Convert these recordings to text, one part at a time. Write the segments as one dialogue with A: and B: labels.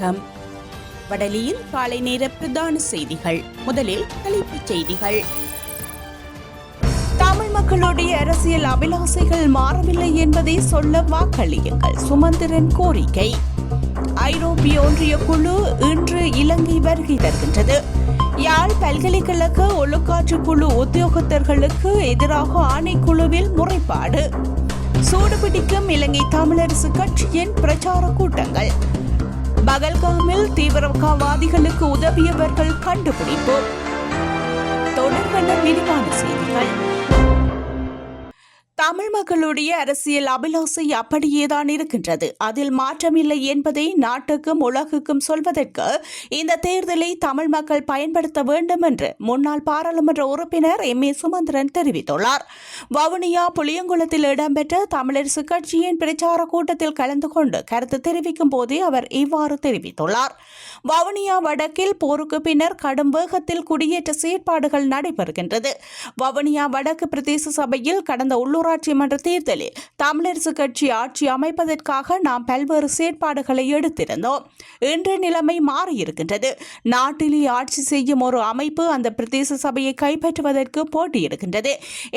A: வணக்கம் வடலியில் காலை நேர பிரதான செய்திகள். முதலில் தலைப்புச் செய்திகள். தமிழ் மக்களுடைய அரசியல் அபிலாசைகள் மாறவில்லை என்பதை சொல்ல வாக்களியுங்கள். சுமந்திரன் கோரிக்கை. ஐரோப்பிய ஒன்றிய குழு இன்று இலங்கை வருகை தருகின்றது. யாழ் பல்கலைக்கழக ஒழுக்காற்று குழு உத்தியோகத்தர்களுக்கு எதிராக ஆணைக்குழுவில் முறைப்பாடு. சூடுபிடிக்கும் இலங்கை தமிழரசு கட்சியின் பிரச்சார கூட்டங்கள். பகல்காமில் தீவிரவாதிகளுக்கு உதவியவர்கள் கண்டுபிடிப்பு. தொடர்பான விரிவான செய்திகள். தமிழ் மக்களுடைய அரசியல் அபிலாசை அப்படியேதான் இருக்கின்றது. அதில் மாற்றமில்லை என்பதை நாட்டுக்கும் உலகுக்கும் சொல்வதற்கு இந்த தேர்தலை தமிழ் மக்கள் பயன்படுத்த வேண்டும் என்று முன்னாள் பாராளுமன்ற உறுப்பினர் எம். ஏ. சுமந்திரன் தெரிவித்துள்ளார். வவுனியா புளியங்குளத்தில் இடம்பெற்ற தமிழரசு கட்சியின் பிரச்சார கூட்டத்தில் கலந்து கொண்டு கருத்து தெரிவிக்கும் போதே அவர் இவ்வாறு தெரிவித்துள்ளார். வவுனியா வடக்கில் போருக்கு பின்னர் கடும் வேகத்தில் குடியேற்ற செயற்பாடுகள் நடைபெறுகின்றது. வவுனியா வடக்கு பிரதேச சபையில் கடந்த உள்ளூர் ஊராட்சி மன்ற தேர்தலில் தமிழரசு கட்சி ஆட்சி அமைப்பதற்காக நாம் பல்வேறு செயற்பாடுகளை எடுத்திருந்தோம். இன்று நிலைமை மாறியிருக்கின்றது. நாட்டிலே ஆட்சி செய்யும் ஒரு அமைப்பு அந்த பிரதேச சபையை கைப்பற்றுவதற்கு போட்டியிடுகின்றது.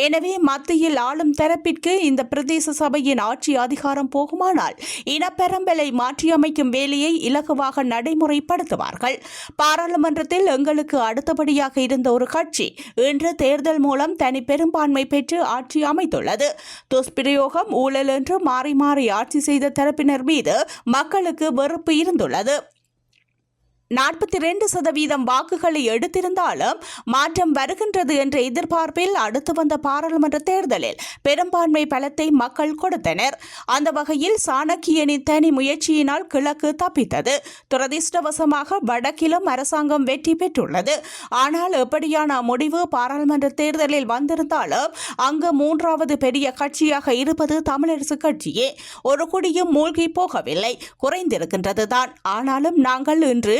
A: எனவே மத்தியில் ஆளும் தரப்பிற்கு இந்த பிரதேச சபையின் ஆட்சி அதிகாரம் போகுமானால் இனப்பெரம்பலை மாற்றியமைக்கும் வேலையை இலகுவாக நடைமுறைப்படுத்துவார்கள். பாராளுமன்றத்தில் எங்களுக்கு அடுத்தபடியாக இருந்த ஒரு கட்சி இன்று தேர்தல் மூலம் தனி பெரும்பான்மை பெற்று ஆட்சி அமைத்துள்ளது. துஷ்பிரயோகம் ஊழல் என்று மாறி மாறி ஆட்சி செய்த தரப்பினர் மீது மக்களுக்கு வெறுப்பு இருந்துள்ளது. நாற்பத்தி ரெண்டு சதவீதம் வாக்குகளை எடுத்திருந்தாலும் மாற்றம் வருகின்றது என்ற எதிர்பார்ப்பில் அடுத்து வந்த பாராளுமன்ற தேர்தலில் பெரும்பான்மை பலத்தை மக்கள் கொடுத்தனர். அந்த வகையில் சாணக்கியனின் தனி முயற்சியினால் கிழக்கு தப்பித்தது. துரதிர்ஷ்டவசமாக வடக்கிலும் அரசாங்கம் வெற்றி பெற்றுள்ளது. ஆனால் எப்படியான முடிவு பாராளுமன்ற தேர்தலில் வந்திருந்தாலும் அங்கு மூன்றாவது பெரிய கட்சியாக இருப்பது தமிழரசு கட்சியே. ஒரு குடியும் மூழ்கி போகவில்லை. குறைந்திருக்கின்றது தான் ஆனாலும் நாங்கள் இன்று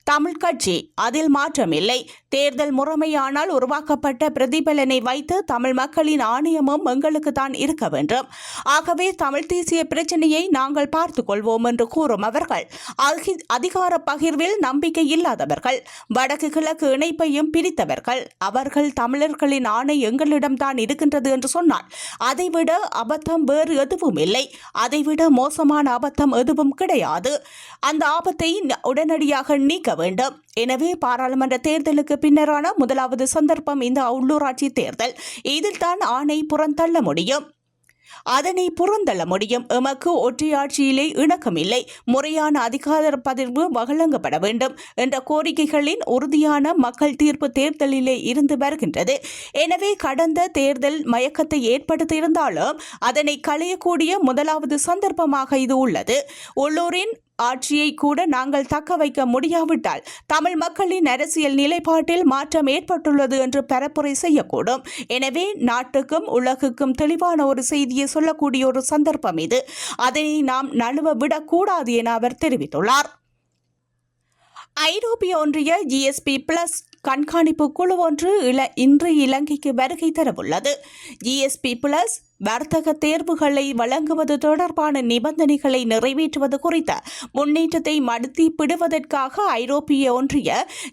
A: தமிழ் கட்சி அதில் மாற்றமில்லை தேர்தல் முறைமையானால் உருவாக்கப்பட்ட பிரதிபலனை வைத்து தமிழ் மக்களின் ஆணையமும் எங்களுக்கு தான் இருக்க வேண்டும். ஆகவே தமிழ் தேசிய பிரச்சனையை நாங்கள் பார்த்துக் கொள்வோம் என்று கூறும் அவர்கள் அதிகார பகிர்வில் நம்பிக்கை இல்லாதவர்கள் வடக்கு கிழக்கு இணைப்பையும் பிரித்தவர்கள். அவர்கள் தமிழர்களின் ஆணை எங்களிடம் தான் இருக்கின்றது என்று சொன்னால் அதைவிட அபத்தம் வேறு எதுவும் இல்லை. அதைவிட மோசமான அபத்தம் எதுவும் கிடையாது. அந்த ஆபத்தை ந- உடனடியாக நீக்க வேண்டும். எனவே பாராளுமன்ற தேர்தலுக்கு பின்னரான முதலாவது சந்தர்ப்பம் இந்த உள்ளூராட்சி தேர்தல். இதில் தான் ஆணை புறந்தள்ள முடியும். அதனை புறந்தள்ள முடியும். எமக்கு ஒற்றையாட்சியிலே இணக்கமில்லை. முறையான அதிகார பதிர்வு வழங்கப்பட வேண்டும் என்ற கோரிக்கைகளின் உறுதியான மக்கள் தீர்ப்பு தேர்தலிலே இருந்து வருகின்றது. எனவே கடந்த தேர்தல் மயக்கத்தை ஏற்படுத்தியிருந்தாலும் அதனை களையக்கூடிய முதலாவது சந்தர்ப்பமாக இது உள்ளது. உள்ளூரின் ஆட்சியை கூட நாங்கள் தக்க வைக்க முடியாவிட்டால் தமிழ் மக்களின் அரசியல் நிலைப்பாட்டில் மாற்றம் ஏற்பட்டுள்ளது என்று பரப்புரை செய்யக்கூடும். எனவே நாட்டுக்கும் உலகுக்கும் தெளிவான ஒரு செய்தியை சொல்லக்கூடிய ஒரு சந்தர்ப்பம் இது. அதனை நாம் நழுவ விடக்கூடாது என அவர் தெரிவித்துள்ளார். ஐரோப்பிய ஒன்றிய ஜிஎஸ்பி பிளஸ் கண்காணிப்பு குழு ஒன்று இல இன்று இலங்கைக்கு வருகை தரவுள்ளது. ஜிஎஸ்பி பிளஸ் வர்த்தக தேர்வுகளை வழங்குவது தொடர்பான நிபந்தனைகளை நிறைவேற்றுவது குறித்த முன்னேற்றத்தை மதிப்பிடுவதற்காக ஐரோப்பிய ஒன்றிய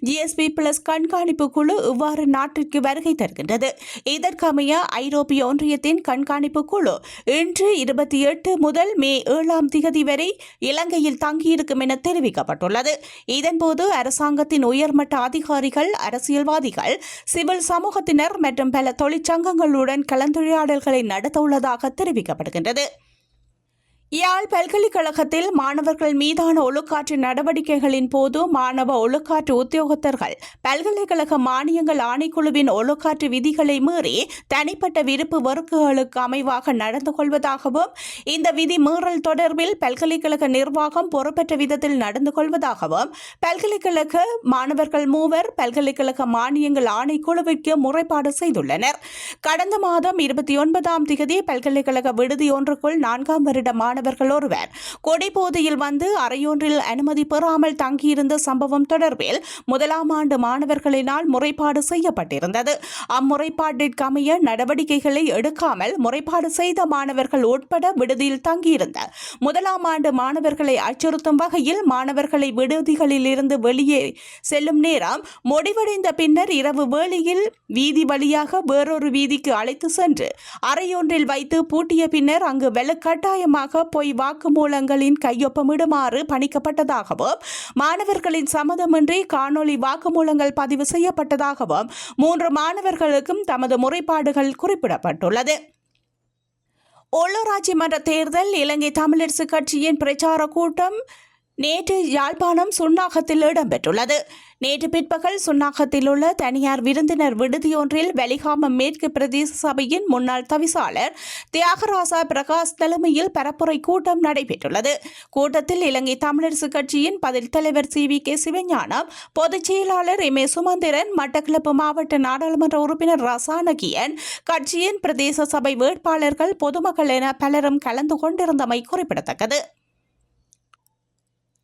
A: ஜிஎஸ்பி பிளஸ் கண்காணிப்பு குழு இவ்வாறு நாட்டிற்கு வருகை தருகின்றது. இதற்கமைய ஐரோப்பிய ஒன்றியத்தின் கண்காணிப்பு குழு இன்று இருபத்தி எட்டு முதல் மே ஏழாம் திகதி வரை இலங்கையில் தங்கியிருக்கும் என தெரிவிக்கப்பட்டுள்ளது. இதன்போது அரசாங்கத்தின் உயர்மட்ட அதிகாரிகள் அரசியல்வாதிகள் சிவில் சமூகத்தினர் மற்றும் பல தொழிற்சங்கங்களுடன் கலந்துரையாடல்களை நடத்த உள்ளதாக தெரிவிக்கப்படுகின்றது. யாழ் பல்கலைக்கழகத்தில் மாணவர்கள் மீதான ஒழுக்காற்று நடவடிக்கைகளின் போது மாணவ ஒழுக்காற்று உத்தியோகத்தர்கள் பல்கலைக்கழக மானியங்கள் ஆணைக்குழுவின் ஒழுக்காற்று விதிகளை மீறி தனிப்பட்ட விருப்பு வெறுப்புகளுக்கு அமைவாக நடந்து கொள்வதாகவும் இந்த விதி மீறல் தொடர்பில் பல்கலைக்கழக நிர்வாகம் பொறுப்பற்ற விதத்தில் நடந்து கொள்வதாகவும் பல்கலைக்கழக மாணவர்கள் மூவர் பல்கலைக்கழக மானியங்கள் ஆணைக்குழுவிற்கு முறைப்பாடு செய்துள்ளனர். கடந்த மாதம் இருபத்தி ஒன்பதாம் திகதி பல்கலைக்கழக விடுதி ஒன்றுக்குள் நான்காம் வருட மாணவர்கள் ஒருவர். கொடிபோதையில் வந்து அரையொன்றில் அனுமதி பெறாமல் தங்கியிருந்த சம்பவம் தொடர்பில் முதலாம் ஆண்டு மாணவர்களினால் முறைப்பாடு செய்யப்பட்டிருந்தது. அம்முறைப்பாட்டிற்கமைய நடவடிக்கைகளை எடுக்காமல் முறைப்பாடு செய்த மாணவர்கள் உட்பட விடுதியில் தங்கியிருந்த முதலாம் ஆண்டு மாணவர்களை அச்சுறுத்தும் வகையில் மாணவர்களை விடுதிகளில் இருந்து வெளியே செல்லும் நேரம் முடிவடைந்த பின்னர் இரவு வேளையில் வீதி வழியாக வேறொரு வீதிக்கு அழைத்து சென்று அறையொன்றில் வைத்து பூட்டிய பின்னர் அங்கு வெள்ளக்கட்டாயமாக போய் வாக்குமூலங்களின் கையொப்பமிடுமாறு பணிக்கப்பட்டதாகவும் மாணவர்களின் சம்மதமின்றி காணொளி வாக்குமூலங்கள் பதிவு செய்யப்பட்டதாகவும் மூன்று மாணவர்களுக்கும் தமது முறைப்பாடுகள் குறிப்பிடப்பட்டுள்ளது. உள்ளூராட்சி மன்ற தேர்தல் இலங்கை தமிழரசு கட்சியின் பிரச்சார கூட்டம் நேற்று யாழ்ப்பாணம் சுன்னாகத்தில் இடம்பெற்றுள்ளது. நேற்று பிற்பகல் சுன்னாகத்தில் உள்ள தனியார் விருந்தினர் விடுதியொன்றில் வெலிகாமம் மேற்கு பிரதேச சபையின் முன்னாள் தவிசாளர் தியாகராசா பிரகாஷ் தலைமையில் பரப்புரை கூட்டம் நடைபெற்றுள்ளது. கூட்டத்தில் இலங்கை தமிழரசு கட்சியின் பதில் தலைவர் சி. வி. கே. சிவஞானம் பொதுச் செயலாளர் எம். ஏ. சுமந்திரன் மட்டக்களப்பு மாவட்ட நாடாளுமன்ற உறுப்பினர் ரசானகியன் கட்சியின் பிரதேச சபை வேட்பாளர்கள் பொதுமக்கள் என பலரும் கலந்து கொண்டிருந்தமை குறிப்பிடத்தக்கது.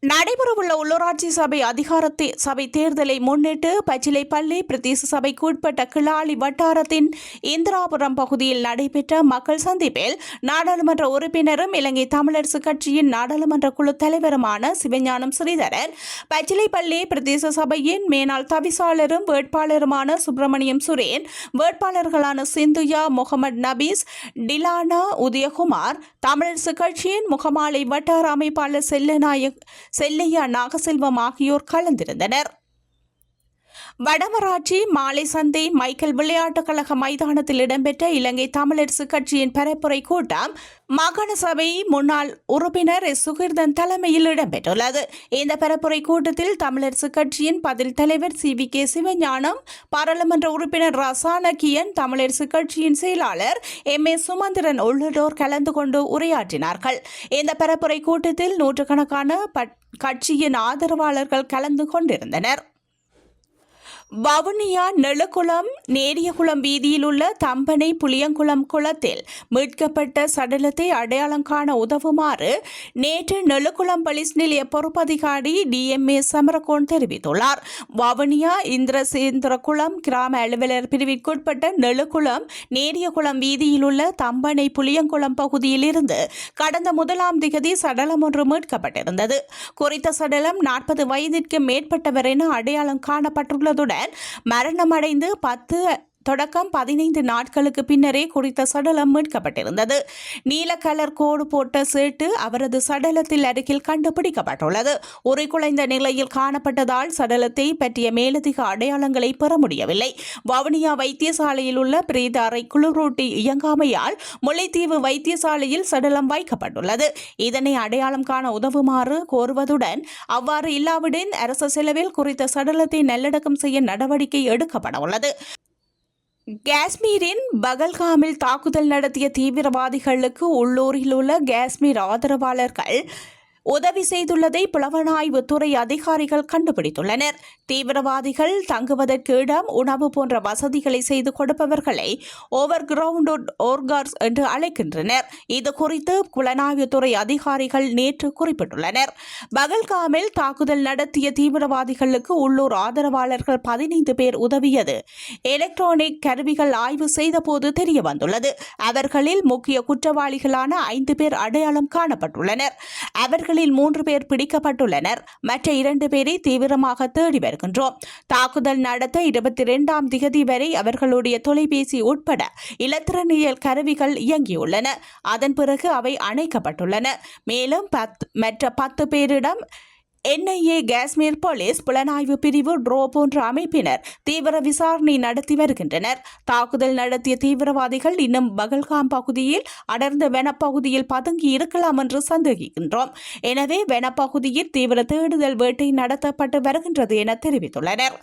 A: நடைபெறவுள்ள உள்ளூராட்சி சபை அதிகாரத்தை சபை தேர்தலை முன்னிட்டு பச்சிலைப்பள்ளி பிரதேச சபைக்கு உட்பட்ட கிளாலி வட்டாரத்தின் இந்திராபுரம் பகுதியில் நடைபெற்ற மக்கள் சந்திப்பில் நாடாளுமன்ற உறுப்பினரும் இலங்கை தமிழரசு கட்சியின் நாடாளுமன்ற குழு தலைவருமான சிவஞானம் ஸ்ரீதரன் பச்சிலைப்பள்ளி பிரதேச சபையின் மேனாள் தவிசாளரும் வேட்பாளருமான சுப்பிரமணியம் சுரேன் வேட்பாளர்களான சிந்துயா முகமது நபீஸ் டிலானா உதயகுமார் தமிழரசு கட்சியின் முகமாலை வட்டார அமைப்பாளர் செல்லநாயக் செல்லையா நாகசெல்வம் ஆகியோர் கலந்திருந்தனர். வடமராட்சி மாலை சந்தை மைக்கேல் விளையாட்டுக் கழக மைதானத்தில் இடம்பெற்ற இலங்கை தமிழரசு கட்சியின் பரப்புரை கூட்டம் மாகாண சபை முன்னாள் உறுப்பினர் சுகிர்தன் தலைமையில் இடம்பெற்றுள்ளது. இந்த பரப்புரை கூட்டத்தில் தமிழரசு கட்சியின் பதில் தலைவர் சி. வி. கே. சிவஞானம் பாராளுமன்ற உறுப்பினர் ரசானகியன் தமிழரசு கட்சியின் செயலாளர் எம். ஏ. சுமந்திரன் உள்ளிட்டோர் கலந்து கொண்டு உரையாற்றினார்கள். இந்த பரப்புரை கூட்டத்தில் நூற்றுக்கணக்கான பட்- கட்சியின் ஆதரவாளர்கள் கலந்து கொண்டிருந்தனர். வவுனியா நெழுக்குளம் நேரியகுளம் வீதியில் உள்ள தம்பனை புளியங்குளம் குளத்தில் மீட்கப்பட்ட சடலத்தை அடையாளம் காண உதவுமாறு நேற்று நெழுக்குளம் பலிஸ் நிலைய பொறுப்பதிகாரி டிஎம்ஏ சமரகோன் தெரிவித்துள்ளார். வவுனியா இந்திரசேந்திரகுளம் கிராம அலுவலர் பிரிவிற்குட்பட்ட நெழுக்குளம் நேரியகுளம் வீதியில் உள்ள தம்பனை புளியங்குளம் பகுதியில் இருந்து கடந்த முதலாம் திகதி சடலம் ஒன்று மீட்கப்பட்டிருந்தது. குறித்த சடலம் நாற்பது வயதிற்கு மேற்பட்டவர் என அடையாளம் காணப்பட்டுள்ளதுடன் மரணமடைந்து பத்து தொடக்கம் பதினைந்து நாட்களுக்கு பின்னரே குறித்த சடலம் மீட்கப்பட்டிருந்தது. நீல கலர் கோடு போட்ட சேட்டு அவரது சடலத்தில் அருகில் கண்டுபிடிக்கப்பட்டுள்ளது. உரைக்குலைந்த நிலையில் காணப்பட்டதால் சடலத்தை பற்றிய மேலதிக அடையாளங்களை பெற முடியவில்லை. வவுனியா வைத்தியசாலையில் உள்ள பிரேத அறை குளிரூட்டி இயங்காமையால் முல்லைத்தீவு வைத்தியசாலையில் சடலம் வைக்கப்பட்டுள்ளது. இதனை அடையாளம் காண உதவுமாறு கோருவதுடன் அவ்வாறு இல்லாவிடின் அரசு செலவில் குறித்த சடலத்தை நல்லடக்கம் செய்ய நடவடிக்கை எடுக்கப்பட உள்ளது காஷ்மீரின் பகல்காமில் தாக்குதல் நடத்திய தீவிரவாதிகளுக்கு உள்ளூரில் உள்ள காஷ்மீர் ஆதரவாளர்கள் உதவி செய்துள்ளதை புலவனாய்வுத்துறை அதிகாரிகள் கண்டுபிடித்துள்ளனர். தீவிரவாதிகள் தங்குவதற்கு இடம் உணவு போன்ற வசதிகளை செய்து கொடுப்பவர்களை ஓவர் கிரவுண்ட் ஓர்கார்ஸ் என்று அழைக்கின்றனர். இது குறித்து புலனாய்வுத்துறை அதிகாரிகள் நேற்று குறிப்பிட்டுள்ளனர். பகல்காமில் தாக்குதல் நடத்திய தீவிரவாதிகளுக்கு உள்ளூர் ஆதரவாளர்கள் பதினைந்து பேர் உதவியது. எலக்ட்ரானிக் கருவிகள் ஆய்வு செய்தபோது தெரிய வந்துள்ளது அவர்களில் முக்கிய குற்றவாளிகளான ஐந்து பேர் அடையாளம் காணப்பட்டுள்ளனர். அவர்கள் அவர்களில் மூன்று பேர் பிடிக்கப்பட்டுள்ளனர். மற்ற இரண்டு பேரை தீவிரமாக தேடி வருகின்றோம். தாக்குதல் நடத்த இருபத்தி இரண்டாம் திகதி வரை அவர்களுடைய தொலைபேசி உட்பட இலத்திரனியல் கருவிகள் இயங்கியுள்ளன. அதன் பிறகு அவை அணைக்கப்பட்டுள்ளன. மேலும் பத் மற்ற பத்து பேரிடம் என்ஐஏ காஷ்மீர் போலீஸ் புலனாய்வு பிரிவு ட்ரோ போன்ற அமைப்பினர் தீவிர விசாரணை நடத்தி வருகின்றனர். தாக்குதல் நடத்திய தீவிரவாதிகள் இன்னும் பகல்காம் பகுதியில் அடர்ந்த வனப்பகுதியில் பதுங்கி இருக்கலாம் என்று சந்தேகிக்கின்றோம். எனவே வனப்பகுதியில் தீவிர தேடுதல் வேட்டை நடத்தப்பட்டு வருகின்றது என தெரிவித்துள்ளனர்.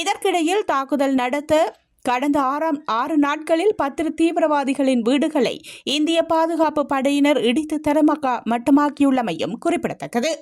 A: இதற்கிடையில் தாக்குதல் நடத்த கடந்த ஆறாம் ஆறு நாட்களில் பத்து தீவிரவாதிகளின் வீடுகளை இந்திய பாதுகாப்பு படையினர் இடித்து தரமக்கா மட்டமாக்கியுள்ளமையும் குறிப்பிடத்தக்கது.